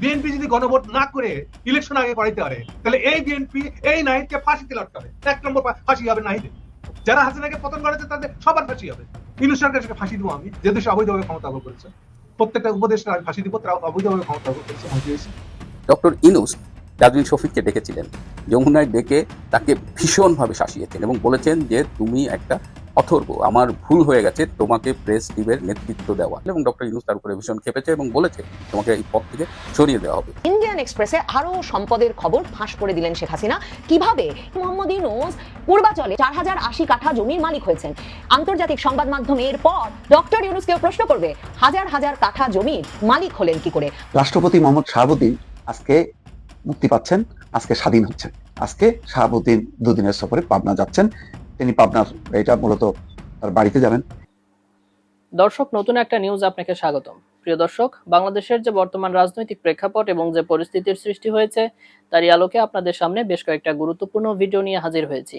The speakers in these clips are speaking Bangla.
বিএনপি যদি গণভোট না করে ইলেকশন আগে করাইতে পারে, তাহলে এই বিএনপি, এই নাহিদকে ফাঁসিতে লটতে হবে এক নম্বর ফাঁসি হবে নাহিদে। যারা হাসিনাকে পতন করেছে, তাদের সবার ফাঁসি হবে। ইনু সরকারকে ফাঁসি দিব আমি, যে দেশে অবৈধভাবে ক্ষমতা দখল করেছে। প্রত্যেকটা উপদেশটা আমি ফাঁসি দিব, তারা অবৈধভাবে ক্ষমতা দখল করেছে মন্ত্রী হয়েছে। ডক্টর ইনুস ডাজউইন শফিককে ডেকেছিলেন। যমুনায় ডেকে তাকে ভীষণভাবে শাসিয়েছেন এবং বলেছেন যে, তুমি একটা অথর্ব। আমার ভুল হয়ে গেছে তোমাকে প্রেস টিমের নেতৃত্ব দেওয়া। এবং ডক্টর ইনুস তার উপরে ভীষণ খেপেছে এবং বলেছে তোমাকে এই পদ থেকে সরিয়ে দেওয়া হবে। ইন্ডিয়ান এক্সপ্রেসে আরও সম্পদের খবর ফাঁস করে দিলেন শেখ হাসিনা। কীভাবে? মোহাম্মদ ইউনুস পূর্বাচলে চার হাজার আশি কাঠা জমির মালিক হয়েছেন। আন্তর্জাতিক সংবাদ মাধ্যমে এরপর ডক্টর ইউনুসকেও প্রশ্ন করবে হাজার হাজার কাঠা জমির মালিক হলেন কি করে? রাষ্ট্রপতি মোহাম্মদ শাহাবুদ্দিন আজকে মুক্তি পাচ্ছেন আজকে স্বাধীন হচ্ছেন। আজকে শাহাবুদ্দিন দুদিনের সফরে পাবনা যাচ্ছেন। তিনি পাবনার এটা মূলত তার বাড়িতে যাবেন। দর্শক, নতুন একটা নিউজ আপনাকে স্বাগতম। প্রিয় দর্শক, বাংলাদেশের যে বর্তমান রাজনৈতিক প্রেক্ষাপট এবং যে পরিস্থিতির সৃষ্টি হয়েছে, তারই আলোকে আপনাদের সামনে বেশ কয়েকটা গুরুত্বপূর্ণ ভিডিও নিয়ে হাজির হয়েছি।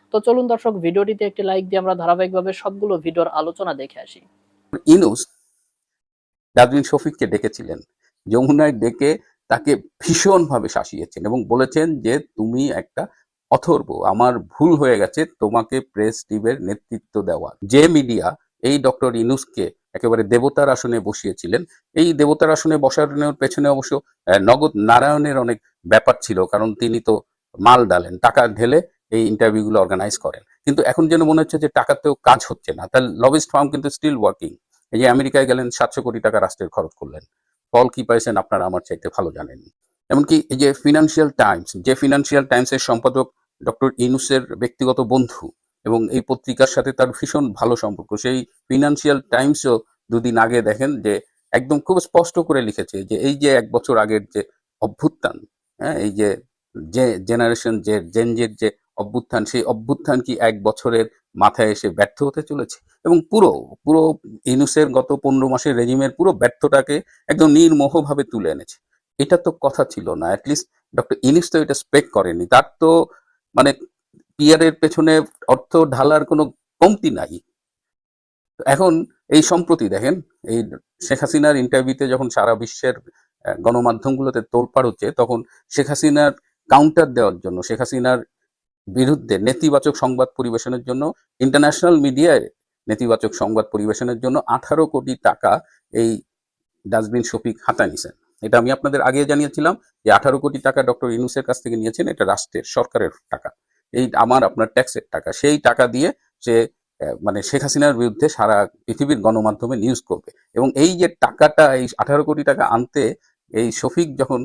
তো চলুন দর্শক, ভিডিওটিতে একটি লাইক দিয়ে আমরা ধারাবাহিকভাবে সবগুলো ভিডিওর আলোচনা দেখে আসি। ইনুস ডাজউইন শফিককে ডেকেছিলেন। যমুনায় ডেকে তাকে ভীষণভাবে শাসিয়েছেন এবং বলেছেন যে, তুমি একটা অথর্ব, আমার ভুল হয়ে গেছে, তোমাকে প্রেস টিমের নেতৃত্ব দেওয়া। যে মিডিয়া এই ডক্টর ইনুসকে একেবারে দেবতার আসনে বসিয়েছিলেন। এই দেবতার আসনে বসানোর পেছনে অবশ্য নগদ নারায়ণের অনেক ব্যাপার ছিল, কারণ তিনি তো মাল ডালেন, টাকা ঢেলে এই ইন্টারভিউগুলো অর্গানাইজ করেন। কিন্তু এখন যেন মনে হচ্ছে যে টাকাতেও কাজ হচ্ছে না। তার লবিস্ট ফার্ম কিন্তু স্টিল ওয়ার্কিং এই যে আমেরিকায় গেলেন, সাতশো কোটি টাকা রাষ্ট্রের খরচ করলেন। ফল কি পাইছেন আপনারা আমার চাইতে ভালো জানেন এমনকি এই যে ফিনান্সিয়াল টাইমস যে ফিনান্সিয়াল টাইমসের সম্পাদক ডক্টর ইনুসের ব্যক্তিগত বন্ধু এবং এই পত্রিকার সাথে তার ভীষণ ভালো সম্পর্ক। সেই ফিনান্সিয়াল টাইমসও দুদিন আগে দেখেন যে একদম খুব স্পষ্ট করে লিখেছে যে এই যে এক বছর আগের যে অভ্যুত্থান হ্যাঁ এই যে জেনারেশন যে জেনজের যে অভ্যুত্থান, সেই অভ্যুত্থান কি এক বছরের মাথায় এসে ব্যর্থ হতে চলেছে? এবং পুরো পুরো ইনুসের গত পনেরো মাসের রেজিমের পুরো ব্যর্থটাকে একদম নির্মোহভাবে তুলে এনেছে। এটা তো কথা ছিল না অ্যাটলিস্ট ডক্টর ইনুস তো এটা স্পেক করেনি। তার তো মানে পিয়ারের পেছনে অর্থ ঢালার কোনো কমতি নাই। এখন এই সম্প্রতি দেখেন, এই শেখ হাসিনার ইন্টারভিউতে যখন সারা বিশ্বের গণমাধ্যমগুলোতে তোলপাড় হচ্ছে, তখন শেখ হাসিনার কাউন্টার দেওয়ার জন্য, শেখ হাসিনার বিরুদ্ধে নেতিবাচক সংবাদ পরিবেশনের জন্য ইন্টারন্যাশনাল মিডিয়ায় নেতিবাচক সংবাদ পরিবেশনের জন্য আঠারো কোটি টাকা এই ডাস্টবিন শফিক হাতা নিছেন। এটা আমি আপনাদের আগে জানিয়েছিলাম যে আঠারো কোটি টাকা ডক্টর ইনুসের কাছ থেকে নিয়েছেন, এটা রাষ্ট্রের, সরকারের টাকা। এই আমার, আপনার ট্যাক্সের টাকা। সেই টাকা দিয়ে সে মানে শেখ হাসিনার বিরুদ্ধে সারা পৃথিবীর গণমাধ্যমে নিউজ করবে। এবং এই যে টাকাটা, এই আঠারো কোটি টাকা আনতে এই শফিক যখন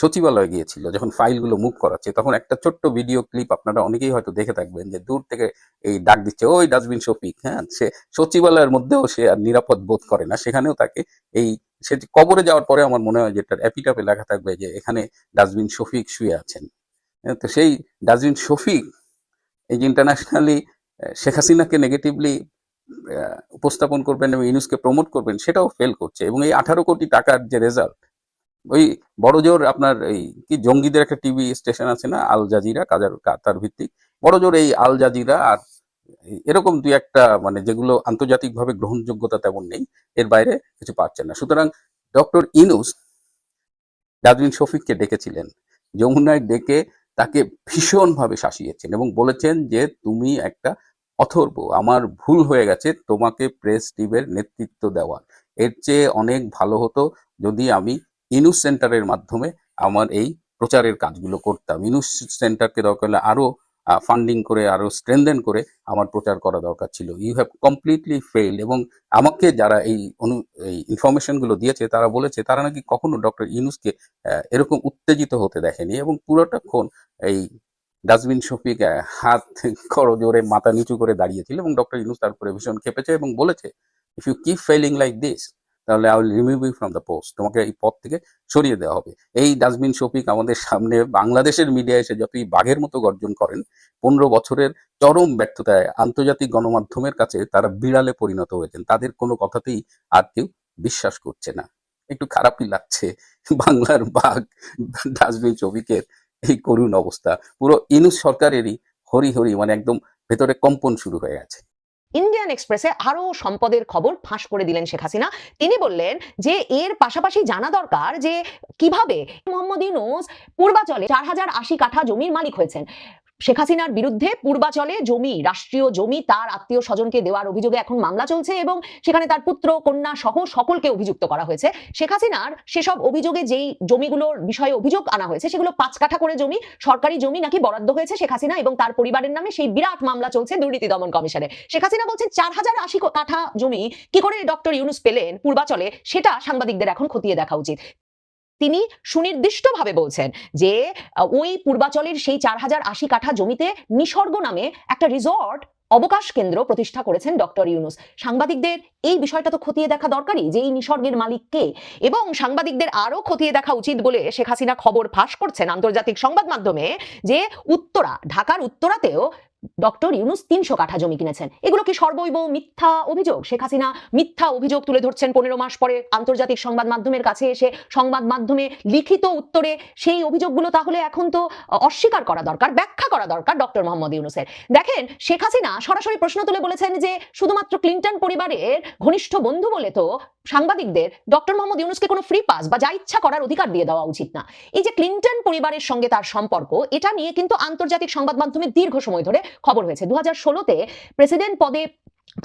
সচিবালয়ে গিয়েছিল যখন ফাইলগুলো মুভ করাচ্ছে তখন একটা ছোট্ট ভিডিও ক্লিপ আপনারা অনেকেই হয়তো দেখে থাকবেন যে দূর থেকে এই ডাক দিচ্ছে ওই ডাস্টবিন শফিক। হ্যাঁ সে সচিবালয়ের মধ্যেও সে আর নিরাপদ বোধ করে না সেখানেও তাকে এই সে কবরে যাওয়ার পরে আমার মনে হয় যে এটার অ্যাপিটাপে লেখা থাকবে যে এখানে ডাস্টবিন শফিক শুয়ে আছেন। হ্যাঁ, তো সেই ডাস্টবিন শফিক এই যে ইন্টারন্যাশনালি শেখ হাসিনাকে নেগেটিভলি উপস্থাপন করবেন এবং ইউনুসকে প্রমোট করবেন সেটাও ফেল করছে এবং এই আঠারো কোটি টাকার যে রেজাল্ট ওই বড় জোর আপনার এই কি জঙ্গিদের একটা টিভি স্টেশন আছে না, আল জাজিরা, কাজার কাতার ভিত্তিক। বড় জোর এই আল জাজিরা আর এরকম দুই একটা মানে যেগুলো আন্তর্জাতিকভাবে গ্রহণযোগ্যতা তেমন নেই, এর বাইরে কিছু পাচ্ছেন না। সুতরাং ডক্টর ইনুস ডাজউইন শফিককে ডেকেছিলেন। যমুনায় ডেকে তাকে ভীষণভাবে শাসিয়েছেন এবং বলেছেন যে, তুমি একটা অথর্ব, আমার ভুল হয়ে গেছে, তোমাকে প্রেস টিমের নেতৃত্ব দেওয়ার। এর চেয়ে অনেক ভালো হতো যদি আমি ইনুস সেন্টারের মাধ্যমে আমার এই প্রচারের কাজগুলো করতাম। ইনুস সেন্টারকে দরকার হলে আরও ফান্ডিং করে, আরও স্ট্রেনদেন করে আমার প্রচার করা দরকার ছিল। ইউ হ্যাভ কমপ্লিটলি ফেইল এবং আমাকে যারা এই অনু, এই ইনফরমেশনগুলো দিয়েছে, তারা বলেছে, তারা নাকি কখনো ডক্টর ইনুসকে এরকম উত্তেজিত হতে দেখেনি এবং পুরোটাক্ষণ এই ডাস্টবিন শফিক হাত করো জোরে মাথা নিচু করে দাঁড়িয়েছিল এবং ডক্টর ইনুস তার উপরে ভীষণ খেপেছে এবং বলেছে if you keep failing like this তাহলে I will remove you from the post তোমাকে এই পদ থেকে সরিয়ে দেওয়া হবে। এই ডাস্টবিন শফিক আমাদের সামনে বাংলাদেশের মিডিয়া এসে যতই বাঘের মতো গর্জন করেন, পনেরো বছরের চরম ব্যর্থতায় আন্তর্জাতিক গণমাধ্যমের কাছে তারা বিড়ালে পরিণত হয়েছেন। তাদের কোনো কথাতেই আর কেউ বিশ্বাস করছে না। একটু খারাপই লাগছে বাংলার বাঘ ডাস্টবিন শফিকের এই করুণ অবস্থা। পুরো ইনুস সরকারেরই হরি হরি মানে একদম ভেতরে কম্পন শুরু হয়ে গেছে। ইন্ডিয়ান এক্সপ্রেসে আরও সম্পদের খবর ফাঁস করে দিলেন শেখ হাসিনা। তিনি বললেন যে, এর পাশাপাশি জানা দরকার যে, কীভাবে মোহাম্মদ ইউনুস পূর্বাচলে চার হাজার আশি কাঠা জমির মালিক হয়েছেন। শেখ হাসিনার বিরুদ্ধে পূর্বাচলে জমি, রাষ্ট্রীয় জমি তার আত্মীয় স্বজনকে দেওয়ার অভিযোগে এখন মামলা চলছে এবং সেখানে তার পুত্র, কন্যা সহ সকলকে অভিযুক্ত করা হয়েছে। শেখ হাসিনার সেসব অভিযোগে যেই জমিগুলোর বিষয়ে অভিযোগ আনা হয়েছে, সেগুলো পাঁচ কাঠা করে জমি, সরকারি জমি নাকি বরাদ্দ হয়েছে শেখ হাসিনা এবং তার পরিবারের নামে সেই বিরাট মামলা চলছে দুর্নীতি দমন কমিশনে। শেখ হাসিনা বলছেন, চার হাজার আশি কাঠা জমি কি করে ডক্টর ইউনুস পেলেন পূর্বাচলে, সেটা সাংবাদিকদের এখন খতিয়ে দেখা উচিত। তিনি সুনির্দিষ্টভাবে বলছেন যে ওই পূর্বাচলের সেই চার হাজার আশি কাঠা জমিতে নিসর্গ নামে একটা রিসর্ট অবকাশ কেন্দ্র প্রতিষ্ঠা করেছেন ডক্টর ইউনুস। সাংবাদিকদের এই বিষয়টা তো খতিয়ে দেখা দরকারই যে এই নিসর্গের মালিক কে? এবং সাংবাদিকদের আরও খতিয়ে দেখা উচিত বলে শেখ হাসিনা খবর ফাঁস করছেন আন্তর্জাতিক সংবাদ মাধ্যমে যে উত্তরা, ঢাকার উত্তরাতেও ডক্টর ইউনুস তিনশো কাঠা জমি কিনেছেন। এগুলো কি সর্বৈব মিথ্যা অভিযোগ? শেখ হাসিনা মিথ্যা অভিযোগ তুলে ধরছেন পনেরো মাস পরে আন্তর্জাতিক সংবাদ মাধ্যমের কাছে এসে সংবাদ মাধ্যমে লিখিত উত্তরে। সেই অভিযোগগুলো তাহলে এখন তো অস্বীকার করা দরকার, ব্যাখ্যা করা দরকার ডক্টর মোহাম্মদ ইউনুসের। দেখেন, শেখ হাসিনা সরাসরি প্রশ্ন তুলে বলেছেন যে শুধুমাত্র ক্লিন্টন পরিবারের ঘনিষ্ঠ বন্ধু বলে তো সাংবাদিকদের ডক্টর মোহাম্মদ ইউনুসকে কোনো ফ্রি পাস বা যা ইচ্ছা করার অধিকার দিয়ে দেওয়া উচিত না। এই যে ক্লিন্টন পরিবারের সঙ্গে তার সম্পর্ক, এটা নিয়ে কিন্তু আন্তর্জাতিক সংবাদ মাধ্যমে দীর্ঘ সময় ধরে খবর হয়েছে। দু হাজার প্রেসিডেন্ট পদে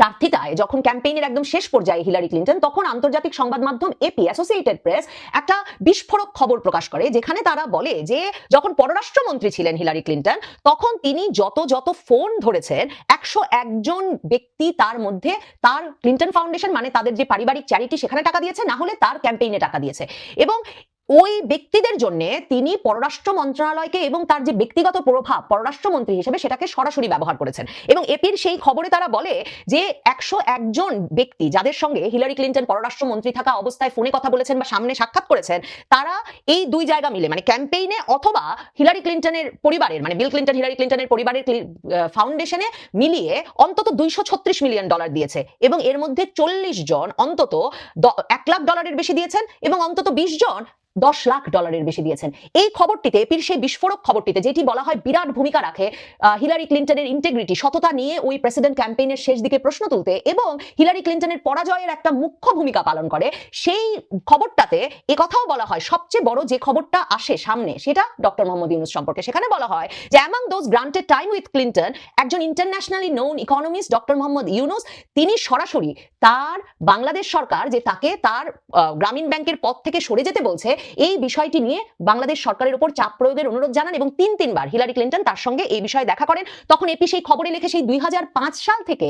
প্রার্থিতায় যখন ক্যাম্পেইনের একদম শেষ পর্যায়ে হিলারি ক্লিন্টন, তখন আন্তর্জাতিক সংবাদ মাধ্যম এপি অ্যাসোসিয়েটেড প্রেস একটা বিস্ফোরক খবর প্রকাশ করে, যেখানে তারা বলে যে, যখন পররাষ্ট্রমন্ত্রী ছিলেন হিলারি ক্লিন্টন, তখন তিনি যত যত ফোন ধরেছেন, একশো একজন ব্যক্তি তার মধ্যে তার ক্লিন্টন ফাউন্ডেশন মানে তাদের যে পারিবারিক চ্যারিটি, সেখানে টাকা দিয়েছে, না হলে তার ক্যাম্পেইনে টাকা দিয়েছে। এবং ওই ব্যক্তিদের জন্য তিনি পররাষ্ট্র মন্ত্রণালয়কে এবং তার যে ব্যক্তিগত প্রভাব পররাষ্ট্রমন্ত্রী হিসেবে সেটাকে সরাসরি ব্যবহার করেছেন। এবং এপির সেই খবরে তারা বলে যে একশো একজন ব্যক্তি যাদের সঙ্গে হিলারি ক্লিন্টন পররাষ্ট্রমন্ত্রী থাকা অবস্থায় ফোনে কথা বলেছেন বা সামনে সাক্ষাৎ করেছেন, তারা এই দুই জায়গা মিলে মানে ক্যাম্পেইনে অথবা হিলারি ক্লিন্টনের পরিবারের মানে বিল ক্লিন্টন, হিলারি ক্লিন্টনের পরিবারের ফাউন্ডেশনে মিলিয়ে অন্তত দুইশো ছত্রিশ মিলিয়ন ডলার দিয়েছে। এবং এর মধ্যে চল্লিশ জন অন্তত এক লাখ ডলারের বেশি দিয়েছেন এবং অন্তত বিশ জন দশ লাখ ডলারের বেশি দিয়েছেন। এই খবরটিতে, এপির সেই বিস্ফোরক খবরটিতে যেটি বলা হয় বিরাট ভূমিকা রাখে হিলারি ক্লিন্টনের ইন্টেগ্রিটি সততা নিয়ে ওই প্রেসিডেন্ট ক্যাম্পেইনের শেষ দিকে প্রশ্ন তুলতে এবং হিলারি ক্লিন্টনের পরাজয়ের একটা মুখ্য ভূমিকা পালন করে। সেই খবরটাতে কথাও বলা হয়, সবচেয়ে বড় যে খবরটা আসে সামনে সেটা ডক্টর মোহাম্মদ ইউনুস সম্পর্কে। সেখানে বলা হয় যে among those granted time with Clinton একজন internationally known economist doctor Muhammad Yunus, তিনি সরাসরি তার বাংলাদেশ সরকার যে তাকে তার গ্রামীণ ব্যাংকের পদ থেকে সরে যেতে বলছে এই বিষয়টি নিয়ে বাংলাদেশ সরকারের উপর চাপ প্রয়োগের অনুরোধ জানান এবং তিন তিনবার হিলারি ক্লিন্টন তার সঙ্গে এই বিষয়ে দেখা করেন। তখন এপি সেই খবরে লিখে সেই দুই হাজার পাঁচ সাল থেকে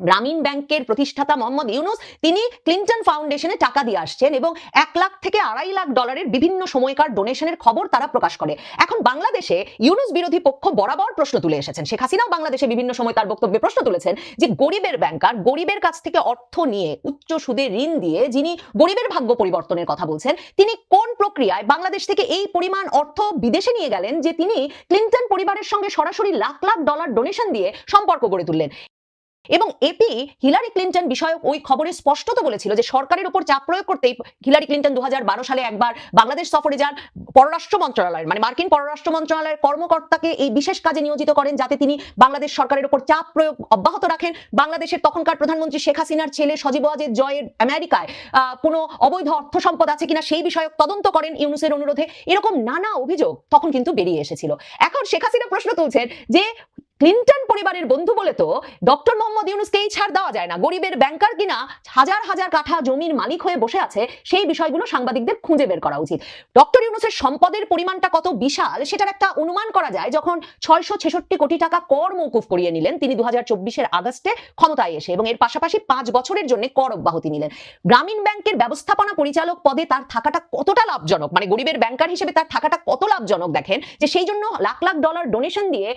গ্রামীণ ব্যাংকের প্রতিষ্ঠাতা মোহাম্মদ ইউনুস, তিনি ক্লিন্টন ফাউন্ডেশনে টাকা দিয়ে আসছেন এবং এক লাখ থেকে আড়াই লাখ ডলারের বিভিন্ন সময়কার ডোনেশনের খবর তারা প্রকাশ করে। এখন বাংলাদেশে ইউনুস বিরোধী পক্ষ বরাবর প্রশ্ন তুলে এসেছেন। শেখ হাসিনাও বাংলাদেশে বিভিন্ন সময় তার বক্তব্যে প্রশ্ন তুলেছেন যে গরিবের ব্যাংকার, গরিবের কাছ থেকে অর্থ নিয়ে উচ্চ সুদে ঋণ দিয়ে যিনি গরিবের ভাগ্য পরিবর্তনের কথা বলছেন, তিনি কোন প্রক্রিয়ায় বাংলাদেশ থেকে এই পরিমাণ অর্থ বিদেশে নিয়ে গেলেন যে তিনি ক্লিন্টন পরিবারের সঙ্গে সরাসরি লাখ লাখ ডলার ডোনেশন দিয়ে সম্পর্ক গড়ে তুললেন? এবং এপি হিলারি ক্লিন্টন বিষয়ক ওই খবরে স্পষ্টত বলেছিল যে সরকারের উপর চাপ প্রয়োগ করতেই হিলারি ক্লিন্টন দু সালে একবার বাংলাদেশ সফরে যান পররাষ্ট্র মন্ত্রণালয়ের মানে মার্কিন পররাষ্ট্র মন্ত্রণালয়ের কর্মকর্তাকে এই বিশেষ কাজে নিয়োজিত করেন যাতে তিনি বাংলাদেশ সরকারের উপর চাপ প্রয়োগ অব্যাহত রাখেন। বাংলাদেশের তখনকার প্রধানমন্ত্রী শেখ হাসিনার ছেলে সজীব ওয়াজেদ জয়ের আমেরিকায় কোনো অবৈধ অর্থ সম্পদ আছে কিনা সেই বিষয়ক তদন্ত করেন ইউনুসের অনুরোধে। এরকম নানা অভিযোগ তখন কিন্তু বেরিয়ে এসেছিল। এখন শেখ হাসিনা প্রশ্ন তুলছেন যে ক্লিন্টন পরিবারের বন্ধু বলে তো ডক্টর মোহাম্মদ ইউনুসকে এই ছাড় দেওয়া যায় না। গরিবের ব্যাংকার কিনা হাজার হাজার কাঠা জমির মালিক হয়ে বসে আছে, সেই বিষয়গুলো সাংবাদিকদের খুঁজে বের করা উচিত। ডক্টর ইউনুসের সম্পদের পরিমাণটা কত বিশাল সেটার একটা অনুমান করা যায়, যখন ছয়শো ছেষট্টি কোটি টাকা কর মৌকুফ করিয়ে নিলেন, তিনি দু হাজার চব্বিশের আগস্টে ক্ষমতায় এসে এবং এর পাশাপাশি পাঁচ বছরের জন্য কর অব্যাহতি নিলেন। গ্রামীণ ব্যাংকের ব্যবস্থাপনা পরিচালক পদে তার থাকাটা কতটা লাভজনক? মানে গরিবের ব্যাংকার হিসেবে তার থাকাটা কত লাভজনক দেখেন? যে সেই জন্য লাখ লাখ ডলার ডোনেশন দিয়ে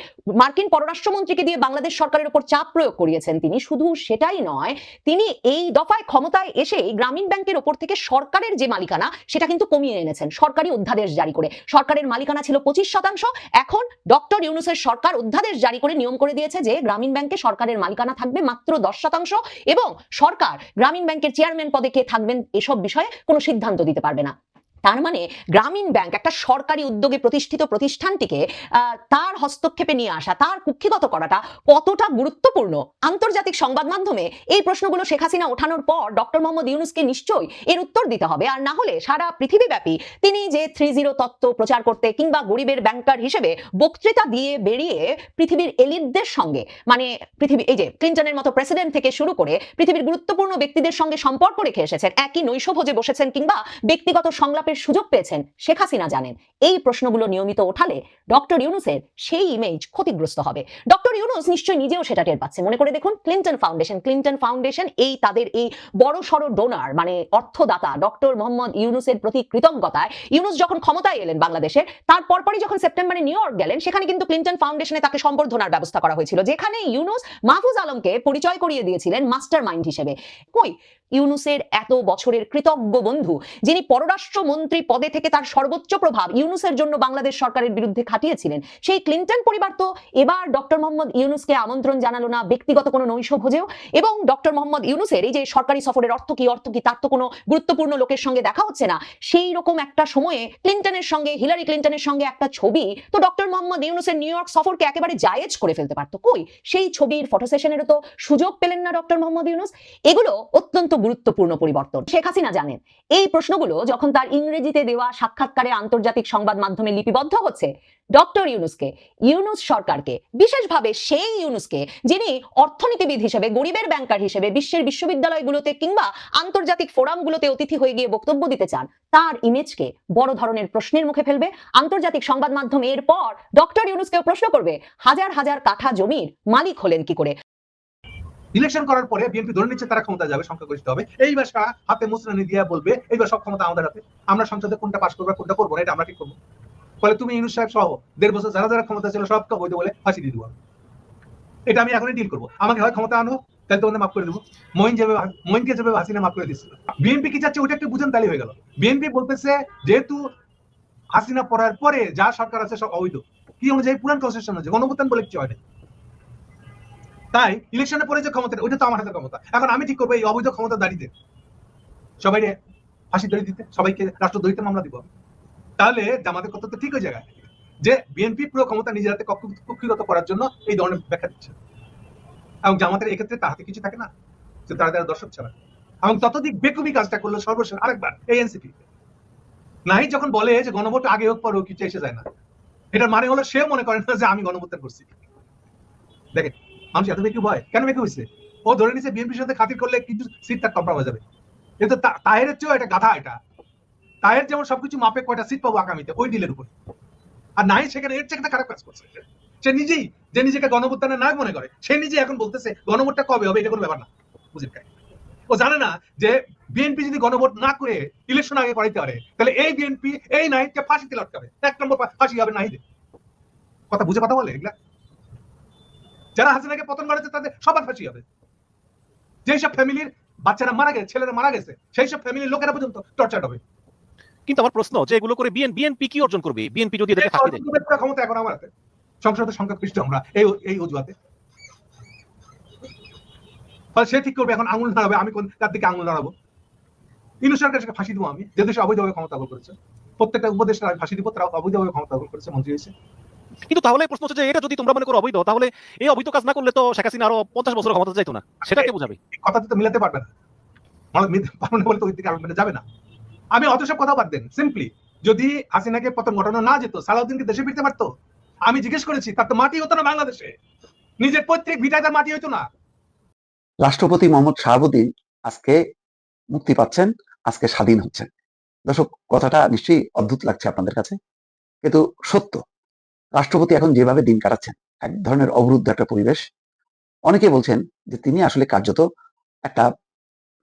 মার্কিন পররাষ্ট্র পররাষ্ট্রমন্ত্রীকে দিয়ে বাংলাদেশ সরকারের উপর চাপ প্রয়োগ করিয়েছেন তিনি। শুধু সেটাই নয়, তিনি এই দফায় ক্ষমতায় এসে গ্রামীণ ব্যাংকের ওপর থেকে সরকারের যে মালিকানা, সেটা কিন্তু কমিয়ে এনেছেন। সরকারি অধ্যাদেশ জারি করে। সরকারের মালিকানা ছিল পঁচিশ শতাংশ। এখন ডক্টর ইউনুসের সরকার অধ্যাদেশ জারি করে নিয়ম করে দিয়েছে যে গ্রামীণ ব্যাংকে সরকারের মালিকানা থাকবে মাত্র দশ শতাংশ এবং সরকার গ্রামীণ ব্যাংকের চেয়ারম্যান পদে কে থাকবেন, এসব বিষয়ে কোনো সিদ্ধান্ত দিতে পারবে না। তার মানে গ্রামীণ ব্যাংক একটা সরকারি উদ্যোগে প্রতিষ্ঠিত প্রতিষ্ঠানটিকে তার হস্তক্ষেপে নিয়ে আসা, তার কুক্ষিগত করাটা কতটা গুরুত্বপূর্ণ? আন্তর্জাতিক সংবাদ মাধ্যমে এই প্রশ্নগুলো শেখ হাসিনা ওঠানোর পর ডক্টর মোহাম্মদ ইউনুসকে নিশ্চয়ই এর উত্তর দিতে হবে। আর না হলে সারা পৃথিবীব্যাপী তিনি যে থ্রি জিরো তত্ত্ব প্রচার করতে কিংবা গরিবের ব্যাংকার হিসেবে বক্তৃতা দিয়ে বেরিয়ে পৃথিবীর এলিটদের সঙ্গে মানে পৃথিবী, এই যে ক্লিন্টনের মতো প্রেসিডেন্ট থেকে শুরু করে পৃথিবীর গুরুত্বপূর্ণ ব্যক্তিদের সঙ্গে সম্পর্ক রেখে এসেছেন, একই নৈশভোজে বসেছেন কিংবা ব্যক্তিগত সংলাপের সুযোগ পেয়েছেন, শেখ হাসিনা জানেন। এই প্রশ্নগুলো নিয়মিত ওঠালে ডক্টর ইউনুসের সেই ইমেজ ক্ষতিগ্রস্ত হবে। ডক্টর ইউনুস নিশ্চয়ই নিজেও সেটা টের পাচ্ছে। মনে করে দেখুন ক্লিন্টন ফাউন্ডেশন ক্লিন্টন ফাউন্ডেশন এই তাদের এই বড় সড় ডোনার মানে অর্থদাতা ডক্টর মোহাম্মদ ইউনুসের প্রতি কৃতজ্ঞতায় ইউনুস যখন ক্ষমতায় এলেন বাংলাদেশে, তার পরপরই যখন সেপ্টেম্বরে নিউ ইয়র্ক গেলেন, সেখানে কিন্তু ক্লিন্টন ফাউন্ডেশনে তাকে সম্বর্ধনার ব্যবস্থা করা হয়েছিল, যেখানে ইউনুস মাহফুজ আলমকে পরিচয় করিয়ে দিয়েছিলেন মাস্টার মাইন্ড হিসেবে। কই? ইউনুসের এত বছরের কৃতজ্ঞ বন্ধু, যিনি পররাষ্ট্রমন্ত্রী পদে থেকে তার সর্বোচ্চ প্রভাব ইউনুসের জন্য বাংলাদেশ সরকারের বিরুদ্ধে খাটিয়েছিলেন। সেই ক্লিন্টন পরিবার তো এবার ডক্টর মোহাম্মদ ইউনুসকে আমন্ত্রণ জানালো না ব্যক্তিগত কোনো নৈশ ভোজেও এবং ডক্টর মোহাম্মদ ইউনুসের এই যে সরকারি সফরের অর্থ কি অর্থ কি, তার তো কোনো গুরুত্বপূর্ণ লোকের সঙ্গে দেখা হচ্ছে না। সেই রকম একটা সময়ে ক্লিন্টনের সঙ্গে, হিলারি ক্লিন্টনের সঙ্গে একটা ছবি তো ডক্টর মোহাম্মদ ইউনুসের নিউ ইয়র্ক সফরকে একেবারে জায়েজ করে ফেলতে পারতো। কই? সেই ছবির ফটো সেশনেরও তো সুযোগ পেলেন না ডক্টর মোহাম্মদ ইউনুস। এগুলো অত্যন্ত গুরুত্বপূর্ণ পরিবর্তন। শেখ হাসিনা জানেন, এই প্রশ্নগুলো যখন তার ইংরেজিতে দেওয়া সাক্ষাৎকারে আন্তর্জাতিক সংবাদ মাধ্যমে লিপিবদ্ধ হচ্ছে ডক্টর ইউনুসকে, ইউনুস সরকারকে, বিশেষভাবে সেই ইউনুসকে, যিনি অর্থনীতিবিদ হিসেবে, গরিবের ব্যাংকার হিসেবে, বিশ্বের বিশ্ববিদ্যালয়গুলোতে কিংবা আন্তর্জাতিক ফোরামগুলোতে অতিথি হয়ে গিয়ে বক্তব্য দিতে চান, তার ইমেজকে বড় ধরনের প্রশ্নের মুখে ফেলবে। আন্তর্জাতিক সংবাদ মাধ্যম এরপর ডক্টর ইউনুসকেও প্রশ্ন করবে, হাজার হাজার কাঠা জমির মালিক হলেন কি করে? ইলেকশন করার পরে বিএনপি ধরে নিচ্ছে, তারা ক্ষমতা যাবে, সংখ্যাগরিষ্ঠ হবে। এইবার সারা হাতে মুসরানি দিয়ে বলবে, এইবার সব ক্ষমতা আমাদের হাতে। আমরা সংসদে কোনটা পাস করব, কোনটা করব না, এটা আমরা ঠিক করব। ফলে তুমি ইউনুস সাহেব সহ দেড় বছর যারা যারা ক্ষমতা ছিল সবকে বৈধ বলে ফাঁসি দিয়ে দেবো। এটা আমি এখনই ডিল করব। আমাকে হয় ক্ষমতা আনো, তাহলে তোমাদের মাফ করে দেবো। মহিন যেভাবে মহিনকে যেভাবে হাসিনা মাফ করে দিচ্ছিল বিএনপি কি চাচ্ছে, ওটা একটু বুঝেন, তালি হয়ে গেল। বিএনপি বলতেছে, যেহেতু হাসিনা পড়ার পরে যা সরকার আছে সব অবৈধ, কি অনুযায়ী পুরান কনস্টিটিউশন অনুযায়ী গণভোটান বলে কিছু হয় তাই ইলেকশনে পরে যে ক্ষমতা ওইটা তো আমার হাতে ক্ষমতা। এখন আমি ঠিক করব এই অবৈধ ক্ষমতা দাঁড়িয়ে সবাই ফাঁসি দড়ি দিতে, সবাইকে রাষ্ট্রদ্রোহিতে মামলা দিব তাহলে জামাতের কথা তো ঠিক হয়ে জায়গায়। যে বিএনপি পুরো ক্ষমতা নিজের হাতে কক্ষ- কক্ষিগত করার জন্য এই ধরনের ব্যাখ্যা দিচ্ছে। এবং জামাতের এক্ষেত্রে তার হাতে কিছু থাকে না, যে তারা তারা দর্শক ছাড়া। এবং ততদিক বেকুবি কাজটা করল সর্বশেষ আরেকবার, এই এনসিপি নাই যখন বলে যে গণভোট আগে হোক, পরে হোক, কিছু এসে যায় না। এটার মানে হলো সে মনে করে না যে আমি গণভোটটা করছি। দেখেন মানুষ এত বেশি ভয়? কেন বেশি হয়েছে? ও ধরে নিছে বিএনপির সাথে খাতির করলে কিছু সিট তার কনফার্ম হয়ে যাবে। কিন্তু তাহেরের চেয়েও এটা গাধা এটা। তাহের যেমন সবকিছু মাপে কয়টা সিট পাবো আগামীতে, ওই ডিলের উপর। আর নাই সেখানে এর চেয়ে খারাপ কাজ করছে। সে নিজেই, যে নিজেকে গণভোটদানের নায়ক মনে করে, সে নিজে এখন বলতেছে গণভোটটা কবে হবে, এটা কোনো ব্যাপার না। বুঝেন? ও জানে না যে বিএনপি যদি গণভোট না করে ইলেকশন আগে করাইতে পারে, তাহলে এই বিএনপি, এই নাহিদকে ফাঁসিতে লটকাবে। এক নম্বর ফাঁসি হবে নাহিদে। কথা বুঝে কথা বলে এগুলা? যারা হাসিনাকে পতন করেছে তাদের সবার ফাঁসি হবে। যেই সব ফ্যামিলির বাচ্চারা মারা গেছে ছেলেরা মারা গেছে সেই সব ফ্যামিলির লোকেরা পর্যন্ত টর্চার হবে। কিন্তু আমার প্রশ্ন যে এগুলো করে বিএন বিএনপি কি অর্জন করবে? বিএনপি যদি এদেরকে ফাঁসি দেয়। ক্ষমতা এখন আমার হাতে। সংসদের সংখ্যাগরিষ্ঠ আমরা এই এই অজুহাতে। ফলে সে ঠিক করবে এখন আঙুল নাড়াবে আমি কোন তার দিকে আঙুল নাড়াবো। ইনু সরকারকে ফাঁসি দেবো আমি যে দেশে অবৈধভাবে ক্ষমতা দখল করেছে। প্রত্যেকটা উপদেষ্টা আমি ফাঁসি দিব তারা অবৈধভাবে ক্ষমতা দখল করেছে মন্ত্রী হয়েছে। কিন্তু তাহলে প্রশ্ন হচ্ছে যে এটা যদি তোমরা মনে করো অবৈধ তাহলে এই অবৈধ কাজ না করলে তো শেখ হাসিনা আরও পঞ্চাশ বছর ক্ষমতা যাইতো না। সেটা কে বোঝাবে? কথাটা তো মিলাতে পারবে না। মানে পারবে বলে তো ওই দিকে যাবে না। আমি অত সব কথা বাদ দেন। সিম্পলি যদি হাসিনাকে পতন ঘটানো না যেত সালাউদ্দিনকে দেশে ফিরতে পারতো? আমি জিজ্ঞেস করেছি তার তো মাটি হতো না বাংলাদেশে। নিজের পৈতৃক ভিটায় তার মাটি হতো না। রাষ্ট্রপতি মোহাম্মদ শাহাবুদ্দিন আজকে মুক্তি পাচ্ছেন আজকে স্বাধীন হচ্ছেন। দর্শক কথাটা নিশ্চয়ই অদ্ভুত লাগছে আপনাদের কাছে কিন্তু সত্য। রাষ্ট্রপতি এখন যেভাবে দিন কাটাচ্ছেন, এক ধরনের অবরুদ্ধ একটা পরিবেশ অনেকে বলছেন যে তিনি আসলে কার্যত একটা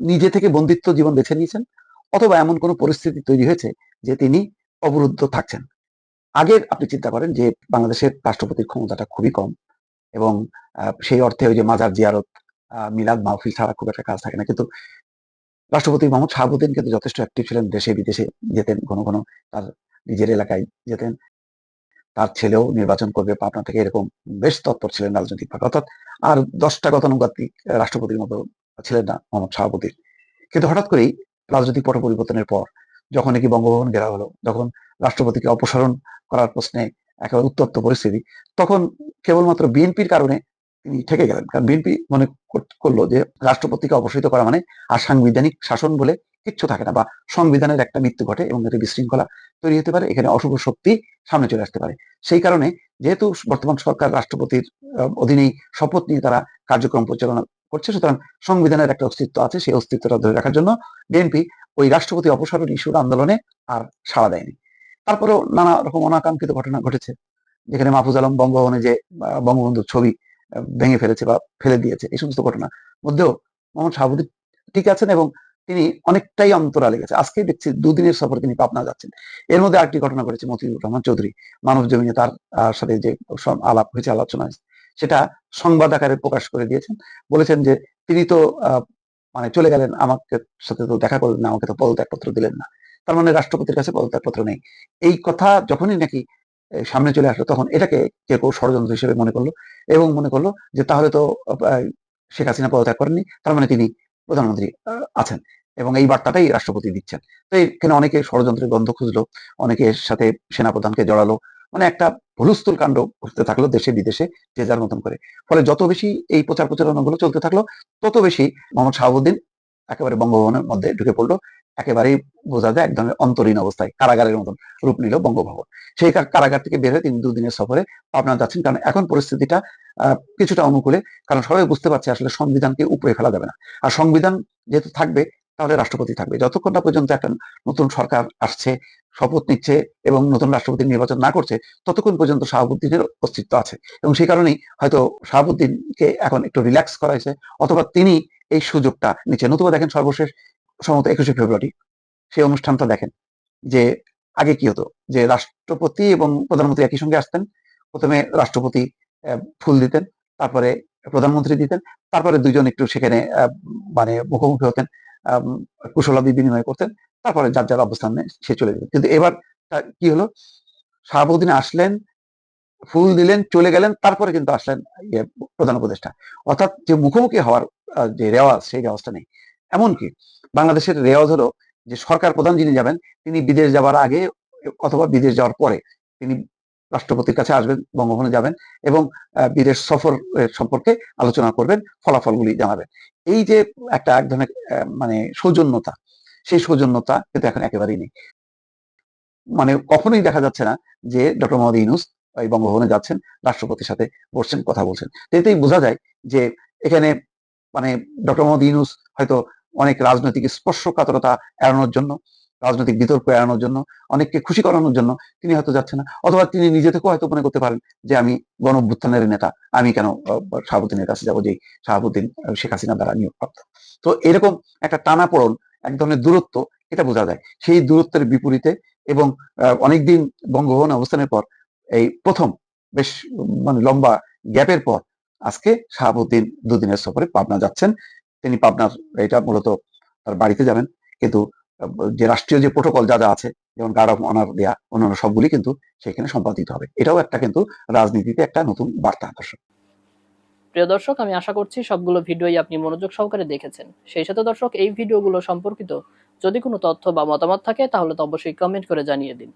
নিজে থেকে বন্দিত্ব জীবন বেছে নিয়েছেন, অথবা এমন কোনো পরিস্থিতি তৈরি হয়েছে যে তিনি অবরুদ্ধ থাকছেন। আগে আপনি চিন্তা করেন যে বাংলাদেশের রাষ্ট্রপতির ক্ষমতাটা খুবই কম এবং সেই অর্থে ওই যে মাজার জিয়ারত মিলাদ মাহফিল ছাড়া খুব একটা কাজ থাকে না। কিন্তু রাষ্ট্রপতি মোহাম্মদ শাহাবুদ্দিন কিন্তু যথেষ্ট অ্যাক্টিভ ছিলেন দেশে বিদেশে যেতেন, ঘন ঘন তার নিজের এলাকায় যেতেন। তার ছেলেও নির্বাচন করবে। পাবনা থেকে এরকম বেশ তৎপর ছিলেন রাজনৈতিকভাবে। অর্থাৎ আর দশটা গতানুগতিক রাষ্ট্রপতির মতো ছিলেন না মোহাম্মদ শাহাবুদ্দিন। কিন্তু হঠাৎ করেই রাজনৈতিক পট পরিবর্তনের পর যখন নাকি বঙ্গভবন ঘেরা হলো, যখন রাষ্ট্রপতিকে অপসারণ করার প্রশ্নে একেবারে উত্তপ্ত পরিস্থিতি, তখন কেবলমাত্র বিএনপির কারণে তিনি ঠেকে গেলেন। কারণ বিএনপি মনে করল যে রাষ্ট্রপতিকে অপসারিত করা মানে আর সাংবিধানিক শাসন বলে কিচ্ছু থাকে না বা সংবিধানের একটা মৃত্যু ঘটে এবং একটা বিশৃঙ্খলা তৈরি হতে পারে, এখানে অশুভ শক্তি সামনে চলে আসতে পারে। সেই কারণে যেহেতু বর্তমান সরকার রাষ্ট্রপতির অধীনেই শপথ নিয়ে তারা কার্যক্রম পরিচালনা করছে, সুতরাং সংবিধানের একটা অস্তিত্ব আছে, সেই অস্তিত্বটা ধরে রাখার জন্য বিএনপি ওই রাষ্ট্রপতি অপসারণ ইস্যুর আন্দোলনে আর সাড়া দেয়নি। তারপরেও নানা রকম অনাকাঙ্ক্ষিত ঘটনা ঘটেছে, যেখানে মাহফুজ আলম বঙ্গভবনে যে বঙ্গবন্ধুর ছবি ভেঙে ফেলেছে বা ফেলে দিয়েছে, এই সমস্ত ঘটনা মধ্যেও মোহাম্মদ শাহাবুদ্দিন ঠিক আছেন এবং তিনি অনেকটাই অন্তরালে গেছে। আজকে দেখছি দুদিনের সফরে তিনি পাবনা যাচ্ছেন। এর মধ্যে আরেকটি ঘটনা ঘটেছে মতিউর রহমান চৌধুরী। মানব জমিনে তার সাথে যে আলাপ হয়েছে, আলোচনা সেটা সংবাদ আকারে প্রকাশ করে দিয়েছেন। বলেছেন যে তিনি তো মানে চলে গেলেন, আমাকে সাথে তো দেখা করলেন না, আমাকে তো পদত্যাগপত্র দিলেন না। তার মানে রাষ্ট্রপতির কাছে পদত্যাগপত্র নেই। এই কথা যখনই নাকি সামনে চলে আসলো, তখন এটাকে কেউ কেউ ষড়যন্ত্র হিসেবে মনে করল এবং মনে করল যে তাহলে তো শেখ হাসিনা পদত্যাগ করেননি। তার মানে তিনি প্রধানমন্ত্রী আছেন এবং এই বার্তাটাই রাষ্ট্রপতি দিচ্ছেন। তো এখানে অনেকে ষড়যন্ত্রের গন্ধ খুঁজলো, অনেকে এর সাথে সেনাপ্রধানকে জড়ালো মানে একটা ভুলস্থুল কাণ্ড ঘটতে থাকল দেশে, বিদেশে, যে যার মতন করে। ফলে যত বেশি এই প্রচার প্রচারণাগুলো চলতে থাকল, তত বেশি মোহাম্মদ শাহাবুদ্দিন একেবারে বঙ্গভবনের মধ্যে ঢুকে পড়ল। একেবারেই বোঝা যায় এক ধরনের অন্তরীণ অবস্থায়, কারাগারের মতন রূপ নিল বঙ্গভবন। সেই কারাগার থেকে বের হয়ে তিনি দুদিনের সফরে পাবনা যাচ্ছেন। কারণ এখন পরিস্থিতিটা কিছুটা অনুকূলে। কারণ সবাই বুঝতে পারছে আসলে সংবিধানকে উপরে ফেলা যাবে না। আর সংবিধান যেহেতু থাকবে, তাহলে রাষ্ট্রপতি থাকবে। যতক্ষণ না পর্যন্ত একটা নতুন সরকার আসছে, শপথ নিচ্ছে এবং নতুন রাষ্ট্রপতি নির্বাচন না করছে, ততক্ষণ পর্যন্ত শাহাবুদ্দিনের অস্তিত্ব আছে। এবং সেই কারণেই হয়তো শাহাবুদ্দিনকে এখন একটু রিল্যাক্স করা হয়েছে। অথবা তিনি এই সুযোগটা নিচ্ছে। নতুবা দেখেন সর্বশেষ সম্ভবত একুশে ফেব্রুয়ারি সেই অনুষ্ঠানটা দেখেন যে আগে কি হতো? যে রাষ্ট্রপতি এবং প্রধানমন্ত্রী একই সঙ্গে আসতেন প্রথমে রাষ্ট্রপতি ফুল দিতেন তারপরে প্রধানমন্ত্রী দিতেন তারপরে দুইজন একটু সেখানে মানে মুখোমুখি হতেন আম, কুশলাদি বিনিময় করতেন তারপরে যার যার অবস্থানে সে চলে যেতেন। কিন্তু এবার কি হলো? শাহাবুদ্দিন আসলেন ফুল দিলেন চলে গেলেন তারপরে কিন্তু আসলেন ইয়ে প্রধান উপদেষ্টা। অর্থাৎ যে মুখোমুখি হওয়ার যে রেওয়াজ, সেই রেওয়াজটা নেই। এমনকি বাংলাদেশের রেওয়াজ হলো যে সরকার প্রধান যিনি যাবেন, তিনি বিদেশ যাওয়ার আগে অথবা বিদেশ যাওয়ার পরে তিনি রাষ্ট্রপতির কাছে আসবেন, বঙ্গভবনে যাবেন এবং বিদেশ সফর সম্পর্কে আলোচনা করবেন, ফলাফলগুলি জানাবেন। এই যে একটা এক ধরনের মানে সৌজন্যতা, সেই সৌজন্যতা কিন্তু এখন একেবারেই নেই। মানে কখনোই দেখা যাচ্ছে না যে ডক্টর মোহাম্মদ ইউনুস এই বঙ্গভবনে যাচ্ছেন, রাষ্ট্রপতির সাথে বসছেন, কথা বলছেন। এতেই বোঝা যায় যে এখানে মানে ডক্টর মোহাম্মদ ইউনুস হয়তো অনেক রাজনৈতিক স্পর্শকাতরতা এড়ানোর জন্য, রাজনৈতিক বিতর্ক এড়ানোর জন্য, অনেককে খুশি করানোর জন্য তিনি হয়তো যাচ্ছেন না। অথবা তিনি নিজে থেকেও হয়তো মনে করতে পারেন যে আমি গণ অভ্যুত্থানের নেতা, আমি কেন শাহাবুদ্দিনের কাছে যাব, যে শাহাবুদ্দিন শেখ হাসিনা দ্বারা নিয়োগপ্রাপ্ত। তো এরকম একটা টানাপোড়ন, এক ধরনের দূরত্ব এটা বোঝা যায়। সেই দূরত্বের বিপরীতে এবং অনেকদিন বঙ্গভবনে অবস্থানের পর এই প্রথম বেশ মানে লম্বা গ্যাপের পর আজকে শাহাবুদ্দিন দুদিনের সফরে পাবনা যাচ্ছেন। তিনি পাবনার, এটা মূলত তার বাড়িতে যাবেন। কিন্তু যে রাষ্ট্রীয় যে প্রোটোকল যা যা আছে, যেমন গার্ড অফ অনার দেয়া, অন্যান্য সবগুলি কিন্তু সেখানে সম্পাদিত হবে। এটাও একটা কিন্তু রাজনীতিতে একটা নতুন বার্তা, দর্শক। প্রিয় দর্শক, আমি আশা করছি সবগুলো ভিডিওই আপনি মনোযোগ সহকারে দেখেছেন। সেই সাথে দর্শক, এই ভিডিওগুলো সম্পর্কিত যদি কোনো তথ্য বা মতামত থাকে, তাহলে তো অবশ্যই কমেন্ট করে জানিয়ে দিন।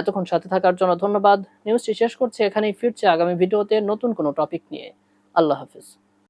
এতক্ষণ সাথে থাকার জন্য ধন্যবাদ। নিউজটি শেষ করছি, এখানেই ফিরছে আগামী ভিডিওতে নতুন কোনো টপিক নিয়ে। আল্লাহ হাফিজ।